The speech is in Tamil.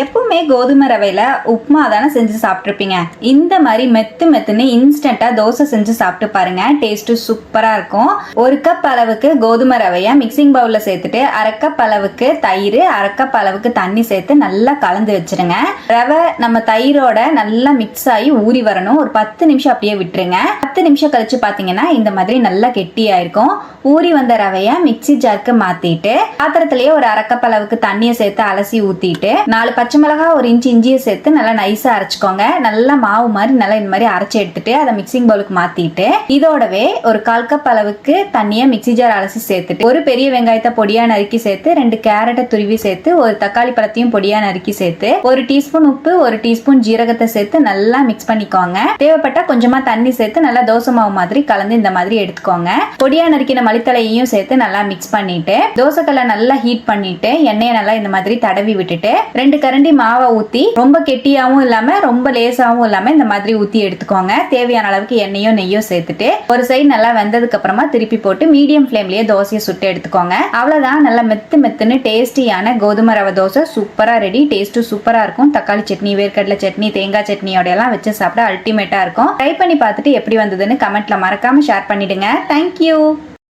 எப்பவுமே கோதுமை ரவையில உப்புமா தானே செஞ்சு சாப்பிட்ருப்பீங்க இந்த மாதிரி மெத்து மெத்துன்னு இன்ஸ்டண்டா தோசை செஞ்சு சாப்பிட்டு பாருங்க. டேஸ்ட் சூப்பரா இருக்கும். ஒரு கப் அளவுக்கு கோதுமை ரவைய மிக்சிங் பவுல்ல சேர்த்துட்டு அரை கப் அளவுக்கு தயிர் அரை கப் அளவுக்கு தண்ணி சேர்த்து நல்லா கலந்து வச்சிருங்க. ரவை நம்ம தயிரோட நல்லா மிக்ஸ் ஆகி ஊறி வரணும். ஒரு பத்து நிமிஷம் அப்படியே விட்டுருங்க. பத்து நிமிஷம் கழிச்சு பாத்தீங்கன்னா இந்த மாதிரி நல்லா கெட்டியாயிருக்கும். ஊறி வந்த ரவைய மிக்ஸி ஜாருக்கு மாத்திட்டு பாத்திரத்திலேயே ஒரு அரை கப் அளவுக்கு தண்ணியை சேர்த்து அலசி ஊத்திட்டு நாலு பச்சை மிளகா ஒரு இன்ச்சு இஞ்சியை சேர்த்து நல்லா நைஸா அரைச்சிக்கோங்க. நல்லா மாவு மாதிரி நல்லா இந்த மாதிரி அரைச்சி எடுத்துட்டு அதை மிக்சிங் பவுலுக்கு மாத்திட்டு இதோடவே ஒரு கால் கப் அளவுக்கு தண்ணியை மிக்சி ஜார் அலசி சேர்த்துட்டு ஒரு பெரிய வெங்காயத்தை பொடியா நறுக்கி சேர்த்து ரெண்டு கேரட்டை துருவி சேர்த்து ஒரு தக்காளி பழத்தையும் பொடியா நறுக்கி சேர்த்து ஒரு டீஸ்பூன் உப்பு ஒரு டீஸ்பூன் ஜீரகத்தை சேர்த்து நல்லா மிக்ஸ் பண்ணிக்கோங்க. தேவைப்பட்டா கொஞ்சமா தண்ணி சேர்த்து நல்லா தோசை மாவு மாதிரி கலந்து இந்த மாதிரி எடுத்துக்கோங்க. பொடியா நறுக்கின மளித்தலையையும் சேர்த்து நல்லா மிக்ஸ் பண்ணிட்டு தோசைக்கல்லை நல்லா ஹீட் பண்ணிட்டு எண்ணெயை நல்லா இந்த மாதிரி தடவி விட்டுட்டு ரெண்டு கரண்டி மாவை ஊத்தி ரொம்ப கெட்டியாவும் இல்லாம ரொம்ப லேசாவும் இல்லாம இந்த மாதிரி ஊத்தி எடுத்துக்கோங்க. தேவையான அளவுக்கு எண்ணெயோ நெய்யோ சேர்த்துட்டு ஒரு சைடு நல்லா வெந்ததுக்கு அப்புறமா திருப்பி போட்டு மீடியம் ஃப்ளேம்லேயே தோசையை சுட்டு எடுத்துக்கோங்க. அவ்வளவுதான். நல்லா மெத்து மெத்துன்னு டேஸ்டியான கோதுமை ரவை தோசை சூப்பரா ரெடி டேஸ்ட் சூப்பரா இருக்கும். தக்காளி சட்னி வேர்க்கடலை சட்னி தேங்காய் சட்னியோட எல்லாம் வச்சு சாப்பிட அல்டிமேட்டா இருக்கும். ட்ரை பண்ணி பார்த்துட்டு எப்படி வந்ததுன்னு கமெண்ட்ல மறக்காம ஷேர் பண்ணிடுங்க. தேங்க்யூ